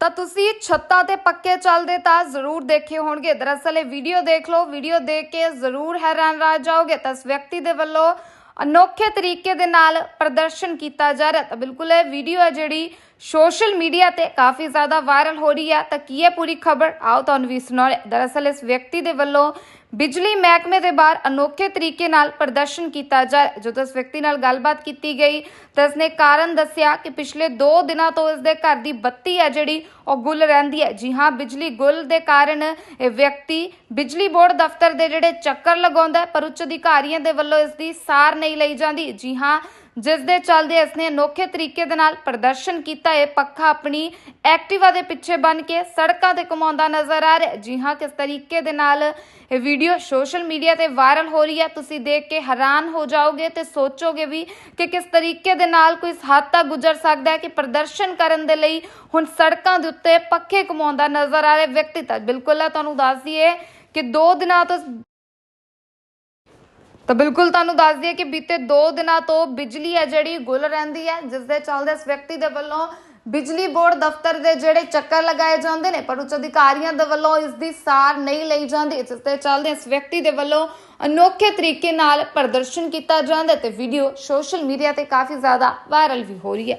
ਤਾਂ ਤੁਸੀਂ ਛੱਤਾਂ ਤੇ ਪੱਕੇ ਚੱਲਦੇ ਤਾਂ ਜ਼ਰੂਰ ਦੇਖੇ ਹੋਣਗੇ। ਦਰਅਸਲ ਇਹ ਵੀਡੀਓ ਦੇਖ ਲਓ। ਵੀਡੀਓ ਦੇਖ ਕੇ ਜ਼ਰੂਰ ਹੈਰਾਨ ਰਹਿ ਜਾਓਗੇ। ਤਾਂ ਇਸ ਵਿਅਕਤੀ ਦੇ ਵੱਲੋਂ ਅਨੋਖੇ ਤਰੀਕੇ ਦੇ ਨਾਲ ਪ੍ਰਦਰਸ਼ਨ ਕੀਤਾ ਜਾ ਰਿਹਾ ਤਾਂ ਬਿਲਕੁਲ ਇਹ ਵੀਡੀਓ ਹੈ ਜਿਹੜੀ ਸੋਸ਼ਲ ਮੀਡੀਆ ਤੇ ਕਾਫੀ ਜ਼ਿਆਦਾ ਵਾਇਰਲ ਹੋ ਰਹੀ ਹੈ ਤਾਂ ਕੀ ਹੈ ਪੂਰੀ ਖਬਰ? ਆਓ ਤੁਹਾਨੂੰ ਵੀ ਸੁਣਾਉਂਦੇ ਦਰਅਸਲ ਇਸ ਵਿਅਕਤੀ ਦੇ ਵੱਲੋਂ ਬਿਜਲੀ ਮਹਿਕਮੇ ਦੇ ਬਾਹਰ ਅਨੋਖੇ ਤਰੀਕੇ ਨਾਲ ਪ੍ਰਦਰਸ਼ਨ ਕੀਤਾ ਜਾ ਜਦੋਂ ਇਸ ਵਿਅਕਤੀ ਨਾਲ ਗੱਲਬਾਤ ਕੀਤੀ ਗਈ, ਤਾਂ ਇਸਨੇ ਕਾਰਨ ਦੱਸਿਆ ਕਿ ਪਿਛਲੇ 2 ਦਿਨਾਂ ਤੋਂ ਇਸ ਦੇ ਘਰ ਦੀ ਬੱਤੀ ਹੈ ਜਿਹੜੀ, ਉਹ ਗੁੱਲ ਰਹਿੰਦੀ ਹੈ। ਜੀ ਹਾਂ, ਬਿਜਲੀ ਗੁੱਲ ਦੇ ਕਾਰਨ ਇਹ ਵਿਅਕਤੀ ਬਿਜਲੀ ਬੋਰਡ ਦਫ਼ਤਰ ਦੇ ਜਿਹੜੇ ਚੱਕਰ ਲਗਾਉਂਦਾ ਪਰ ਉੱਚ ਅਧਿਕਾਰੀਆਂ ਦੇ ਵੱਲੋਂ ਇਸ ਦੀ ਸਾਰ ਨਹੀਂ ਲਈ ਜਾਂਦੀ। ਜੀ ਹਾਂ ਜਿਸ ਦੇ ਚੱਲਦੇ ਇਸਨੇ ਅਨੋਖੇ ਤਰੀਕੇ ਦੇ ਨਾਲ ਪ੍ਰਦਰਸ਼ਨ ਕੀਤਾ। ਹੈ ਪੱਖਾ ਆਪਣੀ ਐਕਟਿਵਾ ਦੇ ਪਿੱਛੇ ਬੰਨ ਕੇ ਸੜਕਾਂ ਤੇ ਘੁਮਾਉਂਦਾ ਨਜ਼ਰ ਆ ਰਿਹਾ। ਜੀ ਹਾਂ, ਕਿਸ ਤਰੀਕੇ ਦੇ ਨਾਲ ਇਹ ਵੀਡੀਓ ਸੋਸ਼ਲ ਮੀਡੀਆ ਤੇ ਵਾਇਰਲ ਹੋ ਰਹੀ ਹੈ, ਤੁਸੀਂ ਦੇਖ ਕੇ ਹੈਰਾਨ ਹੋ ਜਾਓਗੇ ਤੇ ਸੋਚੋਗੇ ਵੀ ਕਿ ਕਿਸ ਤਰੀਕੇ ਦੇ ਨਾਲ ਕੋਈ ਹੱਦ ਤੱਕ ਗੁਜ਼ਰ ਸਕਦਾ ਹੈ ਕਿ ਪ੍ਰਦਰਸ਼ਨ ਕਰਨ ਦੇ ਲਈ ਹੁਣ ਸੜਕਾਂ ਦੇ ਉੱਤੇ ਪੱਖੇ ਘੁਮਾਉਂਦਾ ਨਜ਼ਰ ਆ ਰਿਹਾ। ਵਿਅਕਤੀ ਤਾਂ ਬਿਲਕੁਲ ਹੈ ਤੁਹਾਨੂੰ ਦੱਸ ਦਈਏ ਕਿ 2 ਦਿਨਾਂ ਤੋਂ ਤਾਂ ਬਿਲਕੁਲ ਤੁਹਾਨੂੰ ਦੱਸ ਦਈਏ ਕਿ ਬੀਤੇ 2 ਦਿਨਾਂ ਤੋਂ ਬਿਜਲੀ ਹੈ ਜਿਹੜੀ ਗੁੱਲ ਰਹਿੰਦੀ ਹੈ, ਜਿਸ ਦੇ ਚੱਲਦੇ ਇਸ ਵਿਅਕਤੀ ਦੇ ਵੱਲੋਂ ਬਿਜਲੀ ਬੋਰਡ ਦਫ਼ਤਰ ਦੇ ਜਿਹੜੇ ਚੱਕਰ ਲਗਾਏ ਜਾਂਦੇ ਨੇ, ਪਰ ਉੱਚ ਅਧਿਕਾਰੀਆਂ ਦੇ ਵੱਲੋਂ ਇਸ ਦੀ ਸਾਰ ਨਹੀਂ ਲਈ ਜਾਂਦੀ ਜਿਸ ਦੇ ਚੱਲਦੇ ਇਸ ਵਿਅਕਤੀ ਦੇ ਵੱਲੋਂ ਅਨੋਖੇ ਤਰੀਕੇ ਨਾਲ ਪ੍ਰਦਰਸ਼ਨ ਕੀਤਾ ਜਾਂਦਾ ਹੈ ਤੇ ਵੀਡੀਓ ਸੋਸ਼ਲ ਮੀਡੀਆ ਤੇ ਕਾਫੀ ਜ਼ਿਆਦਾ ਵਾਇਰਲ ਵੀ ਹੋ ਰਹੀ ਹੈ।